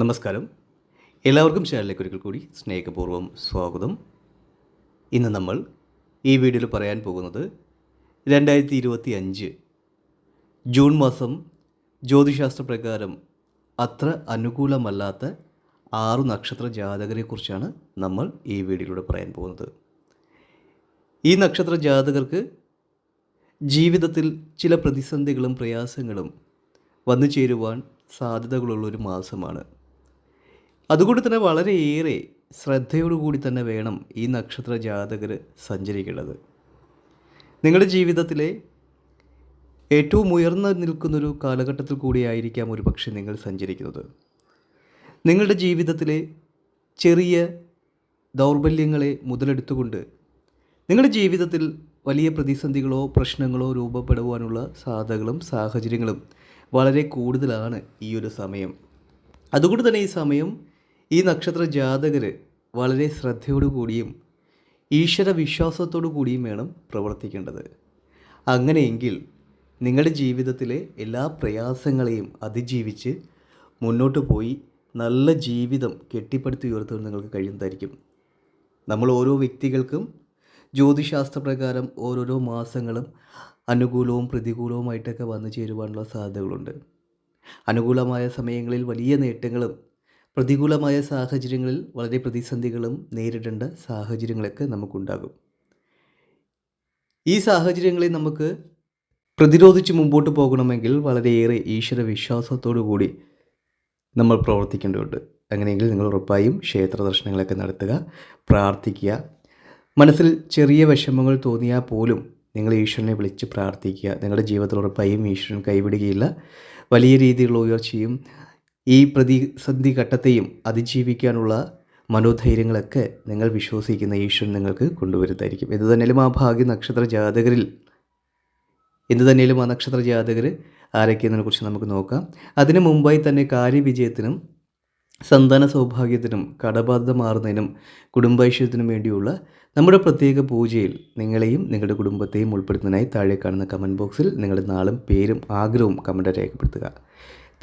നമസ്കാരം. എല്ലാവർക്കും ചാനലിലേക്ക് ഒരിക്കൽ കൂടി സ്നേഹപൂർവം സ്വാഗതം. ഇന്ന് നമ്മൾ ഈ വീഡിയോയിൽ പറയാൻ പോകുന്നത് രണ്ടായിരത്തി ഇരുപത്തി അഞ്ച് ജൂൺ മാസം ജ്യോതിശാസ്ത്ര പ്രകാരം അത്ര അനുകൂലമല്ലാത്ത ആറ് നക്ഷത്ര ജാതകരെക്കുറിച്ചാണ് നമ്മൾ ഈ വീഡിയോയിലൂടെ പറയാൻ പോകുന്നത്. ഈ നക്ഷത്ര ജാതകർക്ക് ജീവിതത്തിൽ ചില പ്രതിസന്ധികളും പ്രയാസങ്ങളും വന്നു ചേരുവാൻ സാധ്യതകളുള്ളൊരു മാസമാണ്. അതുകൊണ്ട് തന്നെ വളരെയേറെ ശ്രദ്ധയോടുകൂടി തന്നെ വേണം ഈ നക്ഷത്ര ജാതകർ സഞ്ചരിക്കേണ്ടത്. നിങ്ങളുടെ ജീവിതത്തിലെ ഏറ്റവും ഉയർന്നു നിൽക്കുന്നൊരു കാലഘട്ടത്തിൽ കൂടിയായിരിക്കാം ഒരു പക്ഷേ നിങ്ങൾ സഞ്ചരിക്കുന്നത്. നിങ്ങളുടെ ജീവിതത്തിലെ ചെറിയ ദൗർബല്യങ്ങളെ മുതലെടുത്തുകൊണ്ട് നിങ്ങളുടെ ജീവിതത്തിൽ വലിയ പ്രതിസന്ധികളോ പ്രശ്നങ്ങളോ രൂപപ്പെടുവാനുള്ള സാധ്യതകളും സാഹചര്യങ്ങളും വളരെ കൂടുതലാണ് ഈ ഒരു സമയം. അതുകൊണ്ട് തന്നെ ഈ സമയം ഈ നക്ഷത്ര ജാതകർ വളരെ ശ്രദ്ധയോടു കൂടിയും ഈശ്വര വിശ്വാസത്തോടു കൂടിയും വേണം പ്രവർത്തിക്കേണ്ടത്. അങ്ങനെയെങ്കിൽ നിങ്ങളുടെ ജീവിതത്തിലെ എല്ലാ പ്രയാസങ്ങളെയും അതിജീവിച്ച് മുന്നോട്ട് പോയി നല്ല ജീവിതം കെട്ടിപ്പടുത്തി ഉയർത്താൻ നിങ്ങൾക്ക് കഴിയുന്നതായിരിക്കും. നമ്മൾ ഓരോ വ്യക്തികൾക്കും ജ്യോതിശാസ്ത്രപ്രകാരം ഓരോരോ മാസങ്ങളും അനുകൂലവും പ്രതികൂലവുമായിട്ടൊക്കെ വന്നു ചേരുവാനുള്ള സാധ്യതകളുണ്ട്. അനുകൂലമായ സമയങ്ങളിൽ വലിയ നേട്ടങ്ങളും പ്രതികൂലമായ സാഹചര്യങ്ങളിൽ വളരെ പ്രതിസന്ധികളും നേരിടേണ്ട സാഹചര്യങ്ങളൊക്കെ നമുക്കുണ്ടാകും. ഈ സാഹചര്യങ്ങളെ നമുക്ക് പ്രതിരോധിച്ച് മുമ്പോട്ട് പോകണമെങ്കിൽ വളരെയേറെ ഈശ്വര വിശ്വാസത്തോടു കൂടി നമ്മൾ പ്രവർത്തിക്കേണ്ടതുണ്ട്. അങ്ങനെയെങ്കിൽ നിങ്ങൾ ഉറപ്പായും ക്ഷേത്ര ദർശനങ്ങളൊക്കെ നടത്തുക പ്രാർത്ഥിക്കുക. മനസ്സിൽ ചെറിയ വിഷമങ്ങൾ തോന്നിയാൽ പോലും നിങ്ങൾ ഈശ്വരനെ വിളിച്ച് പ്രാർത്ഥിക്കുക. നിങ്ങളുടെ ജീവിതത്തിൽ ഉറപ്പായും ഈശ്വരൻ കൈവിടുകയില്ല. വലിയ രീതിയിലുള്ള ഉയർച്ചയും ഈ പ്രതിസന്ധി ഘട്ടത്തെയും അതിജീവിക്കാനുള്ള മനോധൈര്യങ്ങളൊക്കെ നിങ്ങൾ വിശ്വസിക്കുന്ന ഈശ്വരൻ നിങ്ങൾക്ക് കൊണ്ടുവരുന്നതായിരിക്കും. എന്ത് തന്നെയും ആ ഭാഗ്യ നക്ഷത്ര ജാതകരിൽ എന്ത് തന്നെയും ആ നക്ഷത്ര ജാതകർ ആരൊക്കെയെന്നതിനെ കുറിച്ച് നമുക്ക് നോക്കാം. അതിനു മുമ്പായി തന്നെ കാര്യവിജയത്തിനും സന്താന സൗഭാഗ്യത്തിനും കടബാധ്യത മാറുന്നതിനും കുടുംബൈശ്വര്യത്തിനും വേണ്ടിയുള്ള നമ്മുടെ പ്രത്യേക പൂജയിൽ നിങ്ങളെയും നിങ്ങളുടെ കുടുംബത്തെയും ഉൾപ്പെടുത്തുന്നതിനായി താഴെ കാണുന്ന കമന്റ് ബോക്സിൽ നിങ്ങളുടെ നാളും പേരും ആഗ്രഹവും കമന്റ് രേഖപ്പെടുത്തുക.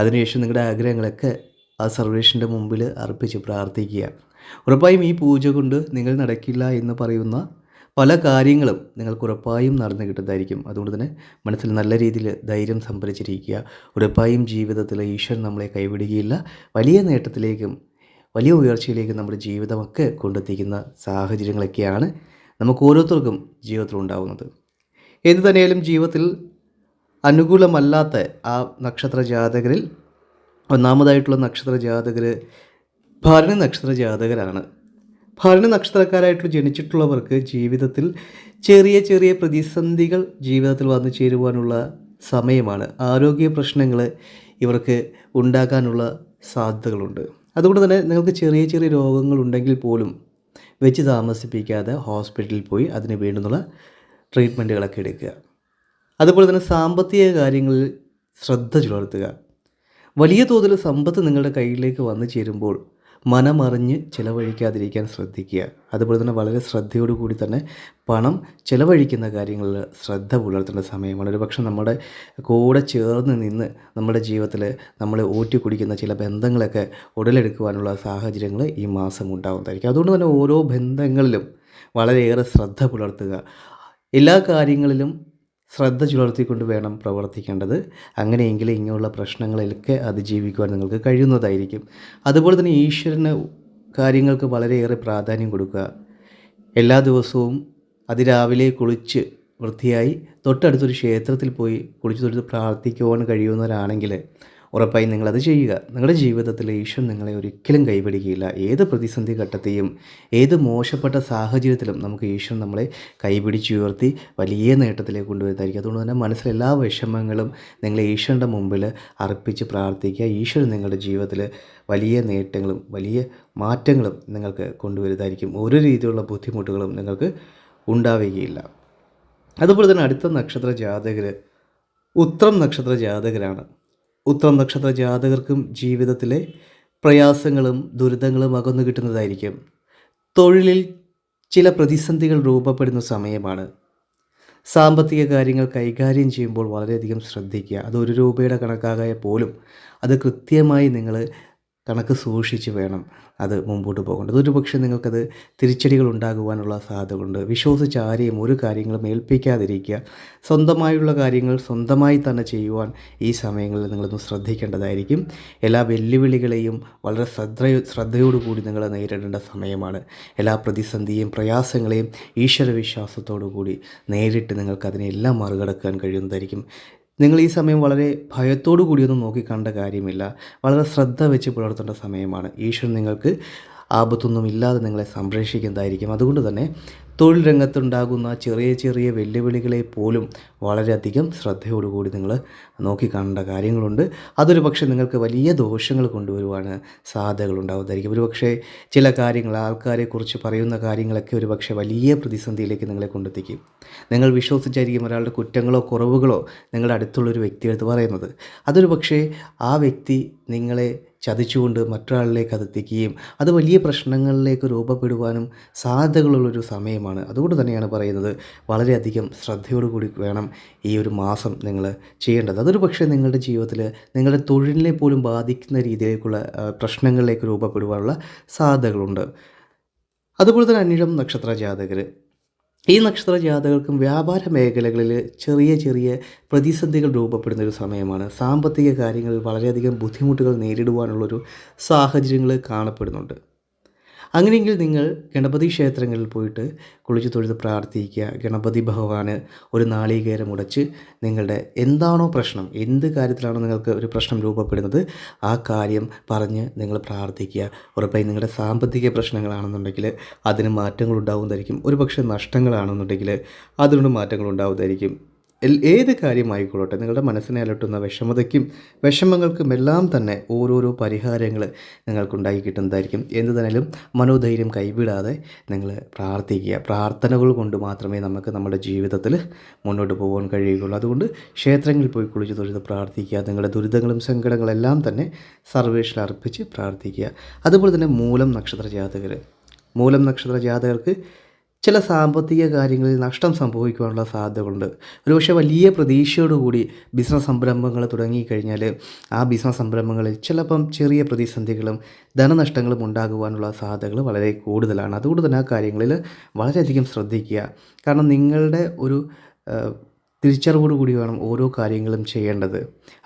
അതിനുശേഷം നിങ്ങളുടെ ആഗ്രഹങ്ങളൊക്കെ ആ സർവേഷന്റെ മുമ്പിൽ അർപ്പിച്ച് പ്രാർത്ഥിക്കുക. ഉറപ്പായും ഈ പൂജ കൊണ്ട് നിങ്ങൾ നടക്കില്ല എന്ന് പറയുന്ന പല കാര്യങ്ങളും നിങ്ങൾക്ക് ഉറപ്പായും നടന്നു കിട്ടുന്നതായിരിക്കും. അതുകൊണ്ട് തന്നെ മനസ്സിൽ നല്ല രീതിയിൽ ധൈര്യം സംഭരിച്ചിരിക്കുക. ഉറപ്പായും ജീവിതത്തിൽ ഈശ്വരൻ നമ്മളെ കൈവിടുകയില്ല. വലിയ നേട്ടത്തിലേക്കും വലിയ ഉയർച്ചയിലേക്കും നമ്മുടെ ജീവിതമൊക്കെ കൊണ്ടെത്തിക്കുന്ന സാഹചര്യങ്ങളൊക്കെയാണ് നമുക്ക് ഓരോരുത്തർക്കും ജീവിതത്തിൽ ഉണ്ടാകുന്നത് എന്തു തന്നെയാലും ജീവിതത്തിൽ അനുകൂലമല്ലാത്ത ആ നക്ഷത്ര ജാതകരിൽ ഒന്നാമതായിട്ടുള്ള നക്ഷത്ര ജാതകർ ഭരണി നക്ഷത്ര ജാതകരാണ്. ഭരണി നക്ഷത്രക്കാരായിട്ട് ജനിച്ചിട്ടുള്ളവർക്ക് ജീവിതത്തിൽ ചെറിയ ചെറിയ പ്രതിസന്ധികൾ ജീവിതത്തിൽ വന്നു ചേരുവാനുള്ള സമയമാണ്. ആരോഗ്യ പ്രശ്നങ്ങൾ ഇവർക്ക് ഉണ്ടാക്കാനുള്ള സാധ്യതകളുണ്ട്. അതുകൊണ്ട് തന്നെ നിങ്ങൾക്ക് ചെറിയ ചെറിയ രോഗങ്ങൾ ഉണ്ടെങ്കിൽ പോലും വെച്ച് താമസിപ്പിക്കാതെ ഹോസ്പിറ്റലിൽ പോയി അതിന് വേണ്ടുന്നുള്ള ട്രീറ്റ്മെന്റുകളൊക്കെ എടുക്കുക. അതുപോലെ തന്നെ സാമ്പത്തിക കാര്യങ്ങളിൽ ശ്രദ്ധ പുലർത്തുക വലിയ തോതിൽ സമ്പത്ത് നിങ്ങളുടെ കയ്യിലേക്ക് വന്നു ചേരുമ്പോൾ മനമറിഞ്ഞ് ചിലവഴിക്കാതിരിക്കാൻ ശ്രദ്ധിക്കുക. അതുപോലെ തന്നെ വളരെ ശ്രദ്ധയോടുകൂടി തന്നെ പണം ചിലവഴിക്കുന്ന കാര്യങ്ങളിൽ ശ്രദ്ധ പുലർത്തേണ്ട സമയമാണ്. ഒരുപക്ഷെ നമ്മുടെ കൂടെ ചേർന്ന് നിന്ന് നമ്മുടെ ജീവിതത്തിൽ നമ്മൾ ഊറ്റി കുടിക്കുന്ന ചില ബന്ധങ്ങളൊക്കെ ഉടലെടുക്കുവാനുള്ള സാഹചര്യങ്ങൾ ഈ മാസം ഉണ്ടാകുന്നതായിരിക്കും. അതുകൊണ്ട് തന്നെ ഓരോ ബന്ധങ്ങളിലും വളരെയേറെ ശ്രദ്ധ പുലർത്തുക. എല്ലാ കാര്യങ്ങളിലും ശ്രദ്ധ ചുലർത്തിക്കൊണ്ട് വേണം പ്രവർത്തിക്കേണ്ടത്. അങ്ങനെയെങ്കിൽ ഇങ്ങനെയുള്ള പ്രശ്നങ്ങളിലൊക്കെ അതിജീവിക്കുവാൻ നിങ്ങൾക്ക് കഴിയുന്നതായിരിക്കും. അതുപോലെ തന്നെ ഈശ്വരന് കാര്യങ്ങൾക്ക് വളരെയേറെ പ്രാധാന്യം കൊടുക്കുക. എല്ലാ ദിവസവും അതിരാവിലെ കുളിച്ച് വൃത്തിയായി തൊട്ടടുത്തൊരു ക്ഷേത്രത്തിൽ പോയി കുളിച്ച് തൊട്ട് പ്രാർത്ഥിക്കുവാൻ കഴിയുന്നവരാണെങ്കിൽ ഉറപ്പായും നിങ്ങളത് ചെയ്യുക. നിങ്ങളുടെ ജീവിതത്തിൽ ഈശ്വരൻ നിങ്ങളെ ഒരിക്കലും കൈപിടിക്കുകയില്ല ഏത് പ്രതിസന്ധി ഘട്ടത്തെയും ഏത് മോശപ്പെട്ട സാഹചര്യത്തിലും നമുക്ക് ഈശ്വരൻ നമ്മളെ കൈപിടിച്ചുയർത്തി വലിയ നേട്ടത്തിലേക്ക് കൊണ്ടുവരുന്നതായിരിക്കും. അതുകൊണ്ട് തന്നെ മനസ്സിലെ എല്ലാ വിഷമങ്ങളും നിങ്ങൾ ഈശ്വരന്റെ മുമ്പിൽ അർപ്പിച്ച് പ്രാർത്ഥിക്കുക. ഈശ്വരൻ നിങ്ങളുടെ ജീവിതത്തിൽ വലിയ നേട്ടങ്ങളും വലിയ മാറ്റങ്ങളും നിങ്ങൾക്ക് കൊണ്ടുവരുന്നതായിരിക്കും. ഒരു രീതിയിലുള്ള ബുദ്ധിമുട്ടുകളും നിങ്ങൾക്ക് ഉണ്ടാവുകയില്ല. അതുപോലെ തന്നെ അടുത്ത നക്ഷത്ര ജാതകർ ഉത്രം നക്ഷത്ര ജാതകരാണ്. ഉത്രം നക്ഷത്ര ജാതകർക്കും ജീവിതത്തിലെ പ്രയാസങ്ങളും ദുരിതങ്ങളും അകന്നു കിട്ടുന്നതായിരിക്കും. തൊഴിലിൽ ചില പ്രതിസന്ധികൾ രൂപപ്പെടുന്ന സമയമാണ്. സാമ്പത്തിക കാര്യങ്ങൾ കൈകാര്യം ചെയ്യുമ്പോൾ വളരെയധികം ശ്രദ്ധിക്കുക. അത് ഒരു രൂപയുടെ കണക്കാകായ പോലും അത് കൃത്യമായി നിങ്ങൾ കണക്ക് സൂക്ഷിച്ച് വേണം അത് മുമ്പോട്ട് പോകേണ്ടത്. ഒരു പക്ഷേ നിങ്ങൾക്കത് തിരിച്ചടികൾ ഉണ്ടാകുവാനുള്ള സാധ്യതകളുണ്ട് വിശ്വസിച്ച് ആരെയും ഒരു കാര്യങ്ങളും ഏൽപ്പിക്കാതിരിക്കുക. സ്വന്തമായുള്ള കാര്യങ്ങൾ സ്വന്തമായി തന്നെ ചെയ്യുവാൻ ഈ സമയങ്ങളിൽ നിങ്ങളൊന്ന് ശ്രദ്ധിക്കേണ്ടതായിരിക്കും. എല്ലാ വെല്ലുവിളികളെയും വളരെ ശ്രദ്ധ ശ്രദ്ധയോടുകൂടി നിങ്ങൾ നേരിടേണ്ട സമയമാണ്. എല്ലാ പ്രതിസന്ധിയും പ്രയാസങ്ങളെയും ഈശ്വരവിശ്വാസത്തോടു കൂടി നേരിട്ട് നിങ്ങൾക്ക് അതിനെല്ലാം മറികടക്കാൻ കഴിയുന്നതായിരിക്കും. നിങ്ങൾ ഈ സമയം വളരെ ഭയത്തോടു കൂടിയൊന്നും നോക്കിക്കണ്ട കാര്യമില്ല. വളരെ ശ്രദ്ധ വെച്ച് പുലർത്തേണ്ട സമയമാണ്. ഈശ്വരൻ നിങ്ങൾക്ക് ആപത്തൊന്നും ഇല്ലാതെ നിങ്ങളെ സംരക്ഷിക്കുന്നതായിരിക്കും. അതുകൊണ്ട് തന്നെ തൊഴിൽ രംഗത്തുണ്ടാകുന്ന ചെറിയ ചെറിയ വെല്ലുവിളികളെ പോലും വളരെയധികം ശ്രദ്ധയോടുകൂടി നിങ്ങൾ നോക്കിക്കാണേണ്ട കാര്യങ്ങളുണ്ട്. അതൊരു പക്ഷേ നിങ്ങൾക്ക് വലിയ ദോഷങ്ങൾ കൊണ്ടുവരുവാണ് സാധ്യതകളുണ്ടാവുന്നതായിരിക്കും ഒരു പക്ഷേ ചില കാര്യങ്ങൾ ആൾക്കാരെക്കുറിച്ച് പറയുന്ന കാര്യങ്ങളൊക്കെ ഒരു പക്ഷേ വലിയ പ്രതിസന്ധിയിലേക്ക് നിങ്ങളെ കൊണ്ടെത്തിക്കും. നിങ്ങൾ വിശ്വസിച്ചായിരിക്കും ഒരാളുടെ കുറ്റങ്ങളോ കുറവുകളോ നിങ്ങളുടെ അടുത്തുള്ളൊരു വ്യക്തിയെടുത്ത് പറയുന്നത്. അതൊരു പക്ഷേ ആ വ്യക്തി നിങ്ങളെ ചതിച്ചുകൊണ്ട് മറ്റൊരാളിലേക്ക് അതെത്തിക്കുകയും അത് വലിയ പ്രശ്നങ്ങളിലേക്ക് രൂപപ്പെടുവാനും സാധ്യതകളുള്ളൊരു സമയമാണ്. അതുകൊണ്ട് തന്നെയാണ് പറയുന്നത്. വളരെയധികം ശ്രദ്ധയോടുകൂടി വേണം ഈ ഒരു മാസം നിങ്ങൾ ചെയ്യേണ്ടത്. അതൊരു പക്ഷേ നിങ്ങളുടെ ജീവിതത്തിൽ നിങ്ങളുടെ തൊഴിലിനെ പോലും ബാധിക്കുന്ന രീതിയിലേക്കുള്ള പ്രശ്നങ്ങളിലേക്ക് രൂപപ്പെടുവാനുള്ള സാധ്യതകളുണ്ട്. അതുപോലെ തന്നെ അന്യം നക്ഷത്ര ജാതകർ ഈ നക്ഷത്ര ജാതകർക്കും വ്യാപാര മേഖലകളിൽ ചെറിയ ചെറിയ പ്രതിസന്ധികൾ രൂപപ്പെടുന്ന ഒരു സമയമാണ്. സാമ്പത്തിക കാര്യങ്ങളിൽ വളരെയധികം ബുദ്ധിമുട്ടുകൾ നേരിടുവാനുള്ളൊരു സാഹചര്യങ്ങൾ കാണപ്പെടുന്നുണ്ട്. അങ്ങനെയെങ്കിൽ നിങ്ങൾ ഗണപതി ക്ഷേത്രങ്ങളിൽ പോയിട്ട് കുളിച്ച് തൊഴുത് പ്രാർത്ഥിക്കുക. ഗണപതി ഭഗവാന് ഒരു നാളികേരം ഉടച്ച് നിങ്ങളുടെ എന്താണോ പ്രശ്നം എന്ത് കാര്യത്തിലാണോ നിങ്ങൾക്ക് ഒരു പ്രശ്നം രൂപപ്പെടുന്നത് ആ കാര്യം പറഞ്ഞ് നിങ്ങൾ പ്രാർത്ഥിക്കുക. ഉറപ്പായി നിങ്ങളുടെ സാമ്പത്തിക പ്രശ്നങ്ങളാണെന്നുണ്ടെങ്കിൽ അതിന് മാറ്റങ്ങൾ ഉണ്ടാവുന്നതായിരിക്കും ഒരു പക്ഷേ നഷ്ടങ്ങളാണെന്നുണ്ടെങ്കിൽ അതിനോട് മാറ്റങ്ങൾ ഉണ്ടാവുന്നതായിരിക്കും ഏത് കാര്യമായിക്കൊള്ളട്ടെ നിങ്ങളുടെ മനസ്സിനെ അലട്ടുന്ന വിഷമതയ്ക്കും വിഷമങ്ങൾക്കും എല്ലാം തന്നെ ഓരോരോ പരിഹാരങ്ങൾ നിങ്ങൾക്കുണ്ടാക്കി കിട്ടുന്നതായിരിക്കും. എന്ത് തന്നെയും മനോധൈര്യം കൈവിടാതെ നിങ്ങൾ പ്രാർത്ഥിക്കുക. പ്രാർത്ഥനകൾ കൊണ്ട് മാത്രമേ നമുക്ക് നമ്മുടെ ജീവിതത്തിൽ മുന്നോട്ട് പോകാൻ കഴിയുകയുള്ളൂ. അതുകൊണ്ട് ക്ഷേത്രങ്ങളിൽ പോയി കുളിച്ച് തൊഴുത് പ്രാർത്ഥിക്കുക. നിങ്ങളുടെ ദുരിതങ്ങളും സങ്കടങ്ങളെല്ലാം തന്നെ സർവേഷനിൽ അർപ്പിച്ച് പ്രാർത്ഥിക്കുക. അതുപോലെ തന്നെ മൂലം നക്ഷത്ര ജാതകർ മൂലം നക്ഷത്ര ജാതകർക്ക് ചില സാമ്പത്തിക കാര്യങ്ങളിൽ നഷ്ടം സംഭവിക്കുവാനുള്ള സാധ്യതകളുണ്ട്. ഒരുപക്ഷെ വലിയ പ്രതീക്ഷയോടുകൂടി ബിസിനസ് സംരംഭങ്ങൾ തുടങ്ങിക്കഴിഞ്ഞാൽ ആ ബിസിനസ് സംരംഭങ്ങളിൽ ചിലപ്പം ചെറിയ പ്രതിസന്ധികളും ധനനഷ്ടങ്ങളും ഉണ്ടാകുവാനുള്ള സാധ്യതകൾ വളരെ കൂടുതലാണ്. അതുകൊണ്ട് തന്നെ ആ കാര്യങ്ങളിൽ വളരെയധികം ശ്രദ്ധിക്കുക. കാരണം നിങ്ങളുടെ ഒരു ആ, തിരിച്ചറിവോട് കൂടി വേണം ഓരോ കാര്യങ്ങളും ചെയ്യേണ്ടത്.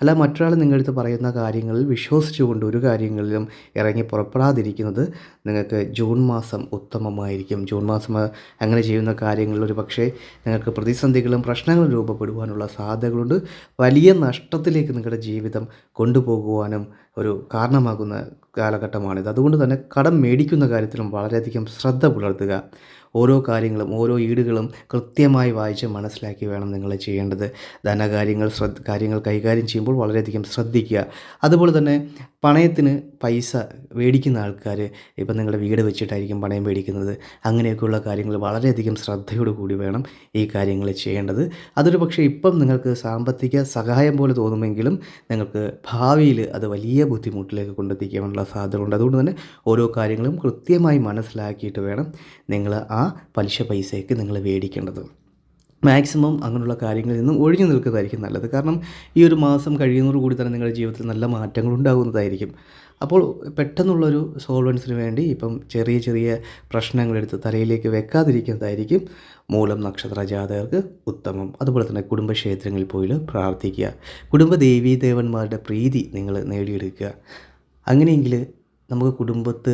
അല്ല മറ്റൊരാൾ നിങ്ങളടുത്ത് പറയുന്ന കാര്യങ്ങളിൽ വിശ്വസിച്ചുകൊണ്ട് ഒരു കാര്യങ്ങളിലും ഇറങ്ങി പുറപ്പെടാതിരിക്കുന്നത് നിങ്ങൾക്ക് ജൂൺ മാസം ഉത്തമമായിരിക്കും. ജൂൺ മാസം അങ്ങനെ ചെയ്യുന്ന കാര്യങ്ങളിൽ ഒരു പക്ഷേ നിങ്ങൾക്ക് പ്രതിസന്ധികളും പ്രശ്നങ്ങളും രൂപപ്പെടുവാനുള്ള സാധ്യതകളുണ്ട്. വലിയ നഷ്ടത്തിലേക്ക് നിങ്ങളുടെ ജീവിതം കൊണ്ടുപോകുവാനും ഒരു കാരണമാകുന്ന കാലഘട്ടമാണിത്. അതുകൊണ്ട് തന്നെ കടം മേടിക്കുന്ന കാര്യത്തിലും വളരെയധികം ശ്രദ്ധ പുലർത്തുക. ഓരോ കാര്യങ്ങളും ഓരോ ഈടുകളും കൃത്യമായി വായിച്ച് മനസ്സിലാക്കി വേണം നിങ്ങൾ ചെയ്യേണ്ടത്. ധനകാര്യങ്ങൾ ശ്രദ്ധ കാര്യങ്ങൾ കൈകാര്യം ചെയ്യുമ്പോൾ വളരെയധികം ശ്രദ്ധിക്കുക. അതുപോലെ തന്നെ പണയത്തിന് പൈസ മേടിക്കുന്ന ആൾക്കാർ ഇപ്പം നിങ്ങളുടെ വീട് വെച്ചിട്ടായിരിക്കും പണയം മേടിക്കുന്നത്. അങ്ങനെയൊക്കെയുള്ള കാര്യങ്ങൾ വളരെയധികം ശ്രദ്ധയോട് കൂടി വേണം ഈ കാര്യങ്ങൾ ചെയ്യേണ്ടത്. അതൊരു പക്ഷേ ഇപ്പം നിങ്ങൾക്ക് സാമ്പത്തിക സഹായം പോലെ തോന്നുമെങ്കിലും നിങ്ങൾക്ക് ഭാവിയിൽ അത് വലിയ ബുദ്ധിമുട്ടിലേക്ക് കൊണ്ടെത്തിക്കാനുള്ള സാധ്യതയുണ്ട് അതുകൊണ്ട് തന്നെ ഓരോ കാര്യങ്ങളും കൃത്യമായി മനസ്സിലാക്കിയിട്ട് വേണം നിങ്ങൾ ആ പലിശ പൈസയ്ക്ക് നിങ്ങൾ മേടിക്കേണ്ടത് മാക്സിമം അങ്ങനെയുള്ള കാര്യങ്ങളിൽ നിന്നും ഒഴിഞ്ഞു നിൽക്കുന്നതായിരിക്കും നല്ലത്. കാരണം ഈ ഒരു മാസം കഴിയുന്നതോടുകൂടി തന്നെ നിങ്ങളുടെ ജീവിതത്തിൽ നല്ല മാറ്റങ്ങൾ ഉണ്ടാകുന്നതായിരിക്കും. അപ്പോൾ പെട്ടെന്നുള്ളൊരു സോൾവൻസിന് വേണ്ടി ഇപ്പം ചെറിയ ചെറിയ പ്രശ്നങ്ങൾ എടുത്ത് തലയിലേക്ക് വെക്കാതിരിക്കുന്നതായിരിക്കും മൂലം നക്ഷത്ര ജാതകർക്ക് ഉത്തമം. അതുപോലെ തന്നെ കുടുംബക്ഷേത്രങ്ങളിൽ പോയി പ്രാർത്ഥിക്കുക. കുടുംബ ദേവീ ദേവന്മാരുടെ പ്രീതി നിങ്ങൾ നേടിയെടുക്കുക. അങ്ങനെയെങ്കിൽ നമുക്ക് കുടുംബത്ത്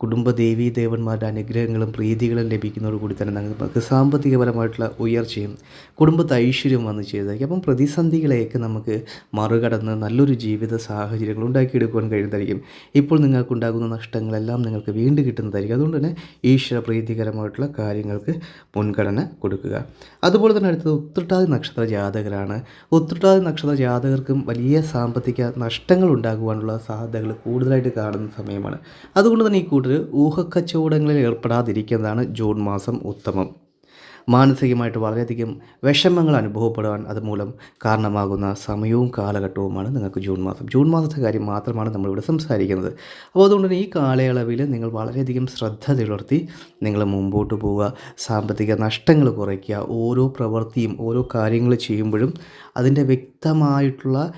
കുടുംബ ദേവീ ദേവന്മാരുടെ അനുഗ്രഹങ്ങളും പ്രീതികളും ലഭിക്കുന്നതോടുകൂടി തന്നെ നമുക്ക് സാമ്പത്തികപരമായിട്ടുള്ള ഉയർച്ചയും കുടുംബത്തെ ഐശ്വര്യം വന്നു ചെയ്തതായിരിക്കും അപ്പം പ്രതിസന്ധികളെയൊക്കെ നമുക്ക് മറികടന്ന് നല്ലൊരു ജീവിത സാഹചര്യങ്ങൾ ഉണ്ടാക്കിയെടുക്കുവാൻ കഴിയുന്നതായിരിക്കും. ഇപ്പോൾ നിങ്ങൾക്കുണ്ടാകുന്ന നഷ്ടങ്ങളെല്ലാം നിങ്ങൾക്ക് വീണ്ടും കിട്ടുന്നതായിരിക്കും. അതുകൊണ്ട് തന്നെ ഈശ്വര പ്രീതികരമായിട്ടുള്ള കാര്യങ്ങൾക്ക് മുൻഗണന കൊടുക്കുക. അതുപോലെ തന്നെ അടുത്തത് ഉത്രട്ടാതി നക്ഷത്ര ജാതകരാണ്. ഉത്രട്ടാതി നക്ഷത്ര ജാതകർക്കും വലിയ സാമ്പത്തിക നഷ്ടങ്ങൾ ഉണ്ടാകുവാനുള്ള സാധ്യതകൾ കൂടുതലായിട്ട് കാണുന്ന സമയമാണ്. അതുകൊണ്ട് തന്നെ ഈ കൂട്ടർ ഊഹക്കച്ചവടങ്ങളിൽ ഏർപ്പെടാതിരിക്കുന്നതാണ് ജൂൺ മാസം ഉത്തമം. മാനസികമായിട്ട് വളരെയധികം വിഷമങ്ങൾ അനുഭവപ്പെടുവാൻ അതുമൂലം കാരണമാകുന്ന സമയവും കാലഘട്ടവുമാണ് നിങ്ങൾക്ക് ജൂൺ മാസം. ജൂൺ മാസത്തെ കാര്യം മാത്രമാണ് നമ്മളിവിടെ സംസാരിക്കുന്നത്. അപ്പോൾ അതുകൊണ്ട് തന്നെ ഈ കാലയളവിൽ നിങ്ങൾ വളരെയധികം ശ്രദ്ധ പുലർത്തി നിങ്ങൾ മുമ്പോട്ട് പോവുക. സാമ്പത്തിക നഷ്ടങ്ങൾ കുറയ്ക്കുക. ഓരോ പ്രവൃത്തിയും ഓരോ കാര്യങ്ങൾ ചെയ്യുമ്പോഴും അതിന്റെ വ്യക്തമായിട്ടുള്ള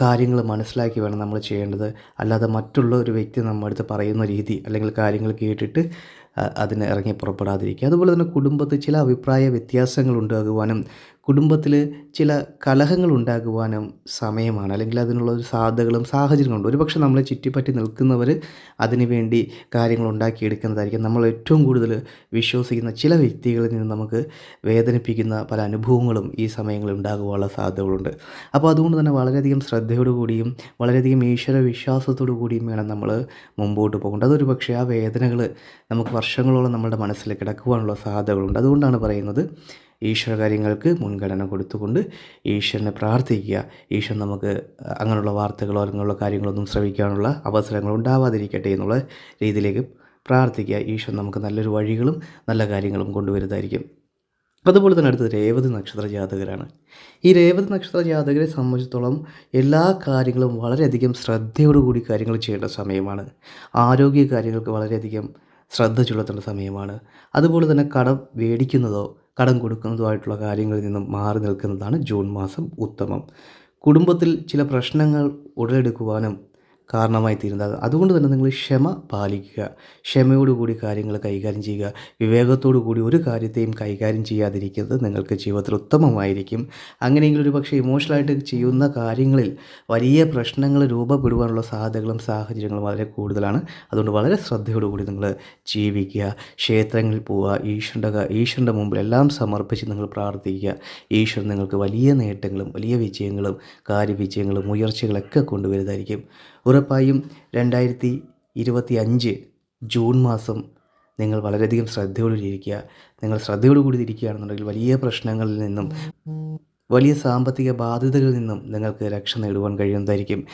കാര്യങ്ങൾ മനസ്സിലാക്കി വേണം നമ്മൾ ചെയ്യേണ്ടത്. അല്ലാതെ മറ്റുള്ള ഒരു വ്യക്തി നമ്മുടെ അടുത്ത് പറയുന്ന രീതി അല്ലെങ്കിൽ കാര്യങ്ങൾ കേട്ടിട്ട് അതിന് ഇറങ്ങി പുറപ്പെടാതിരിക്കുക. അതുപോലെ തന്നെ കുടുംബത്തിൽ ചില അഭിപ്രായ വ്യത്യാസങ്ങൾ ഉണ്ടാകുവാനും കുടുംബത്തിൽ ചില കലഹങ്ങൾ ഉണ്ടാകുവാനും സമയമാണ്. അല്ലെങ്കിൽ അതിനുള്ള ഒരു സാധ്യതകളും സാഹചര്യങ്ങളുണ്ട് ഒരുപക്ഷെ നമ്മളെ ചുറ്റിപ്പറ്റി നിൽക്കുന്നവർ അതിനുവേണ്ടി കാര്യങ്ങൾ ഉണ്ടാക്കിയെടുക്കുന്നതായിരിക്കും. നമ്മൾ ഏറ്റവും കൂടുതൽ വിശ്വസിക്കുന്ന ചില വ്യക്തികളിൽ നിന്ന് നമുക്ക് വേദനിപ്പിക്കുന്ന പല അനുഭവങ്ങളും ഈ സമയങ്ങളിൽ ഉണ്ടാകുവാനുള്ള സാധ്യതകളുണ്ട്. അപ്പോൾ അതുകൊണ്ട് തന്നെ വളരെയധികം ശ്രദ്ധയോടു കൂടിയും വളരെയധികം ഈശ്വര വിശ്വാസത്തോടു കൂടിയും വേണം നമ്മൾ മുമ്പോട്ട് പോകേണ്ടത്. അതൊരു പക്ഷേ ആ വേദനകൾ നമുക്ക് വർഷങ്ങളോളം നമ്മുടെ മനസ്സിൽ കിടക്കുവാനുള്ള സാധ്യതകളുണ്ട്. അതുകൊണ്ടാണ് പറയുന്നത് ഈശ്വര കാര്യങ്ങൾക്ക് മുൻഗണന കൊടുത്തുകൊണ്ട് ഈശ്വരനെ പ്രാർത്ഥിക്കുക. ഈശ്വരൻ നമുക്ക് അങ്ങനെയുള്ള വാർത്തകളോ അങ്ങനെയുള്ള കാര്യങ്ങളൊന്നും ശ്രവിക്കാനുള്ള അവസരങ്ങൾ ഉണ്ടാവാതിരിക്കട്ടെ എന്നുള്ള രീതിയിലേക്ക് പ്രാർത്ഥിക്കുക. ഈശ്വരൻ നമുക്ക് നല്ലൊരു വഴികളും നല്ല കാര്യങ്ങളും കൊണ്ടുവരുന്നതായിരിക്കും. അതുപോലെ തന്നെ അടുത്തത് രേവതി നക്ഷത്ര ജാതകരാണ്. ഈ രേവതി നക്ഷത്ര ജാതകരെ സംബന്ധിച്ചിടത്തോളം എല്ലാ കാര്യങ്ങളും വളരെയധികം ശ്രദ്ധയോടുകൂടി കാര്യങ്ങൾ ചെയ്യേണ്ട സമയമാണ്. ആരോഗ്യ കാര്യങ്ങൾക്ക് വളരെയധികം ശ്രദ്ധ ചുലത്തേണ്ട സമയമാണ്. അതുപോലെ തന്നെ കടം മേടിക്കുന്നതോ കടം കൊടുക്കുന്നതോ ആയിട്ടുള്ള കാര്യങ്ങളിൽ നിന്നും മാറി നിൽക്കുന്നതാണ് ജൂൺ മാസം ഉത്തമം. കുടുംബത്തിൽ ചില പ്രശ്നങ്ങൾ ഉടലെടുക്കുവാനും കാരണമായി തീരുന്നത് അതുകൊണ്ട് തന്നെ നിങ്ങൾ ക്ഷമ പാലിക്കുക. ക്ഷമയോടുകൂടി കാര്യങ്ങൾ കൈകാര്യം ചെയ്യുക. വിവേകത്തോടു കൂടി ഒരു കാര്യത്തെയും കൈകാര്യം ചെയ്യാതിരിക്കുന്നത് നിങ്ങൾക്ക് ജീവിതത്തിൽ ഉത്തമമായിരിക്കും. അങ്ങനെയെങ്കിൽ ഒരു പക്ഷേ ഇമോഷണലായിട്ട് ചെയ്യുന്ന കാര്യങ്ങളിൽ വലിയ പ്രശ്നങ്ങൾ രൂപപ്പെടുവാനുള്ള സാധ്യതകളും സാഹചര്യങ്ങളും വളരെ കൂടുതലാണ്. അതുകൊണ്ട് വളരെ ശ്രദ്ധയോടുകൂടി നിങ്ങൾ ജീവിക്കുക. ക്ഷേത്രങ്ങളിൽ പോവുക. ഈശ്വരന്റെ ഈശ്വരന്റെ മുമ്പിൽ എല്ലാം സമർപ്പിച്ച് നിങ്ങൾ പ്രാർത്ഥിക്കുക. ഈശ്വരൻ നിങ്ങൾക്ക് വലിയ നേട്ടങ്ങളും വലിയ വിജയങ്ങളും കാര്യവിജയങ്ങളും ഉയർച്ചകളൊക്കെ കൊണ്ടുവരുന്നതായിരിക്കും. ഉറപ്പായും രണ്ടായിരത്തി ഇരുപത്തി അഞ്ച് ജൂൺ മാസം നിങ്ങൾ വളരെയധികം ശ്രദ്ധയോടുകൂടിയിരിക്കുക നിങ്ങൾ ശ്രദ്ധയോട് കൂടി ഇരിക്കുകയാണെന്നുണ്ടെങ്കിൽ വലിയ പ്രശ്നങ്ങളിൽ നിന്നും വലിയ സാമ്പത്തിക ബാധ്യതകളിൽ നിന്നും നിങ്ങൾക്ക് രക്ഷ നേടുവാൻ കഴിയുന്നതായിരിക്കും.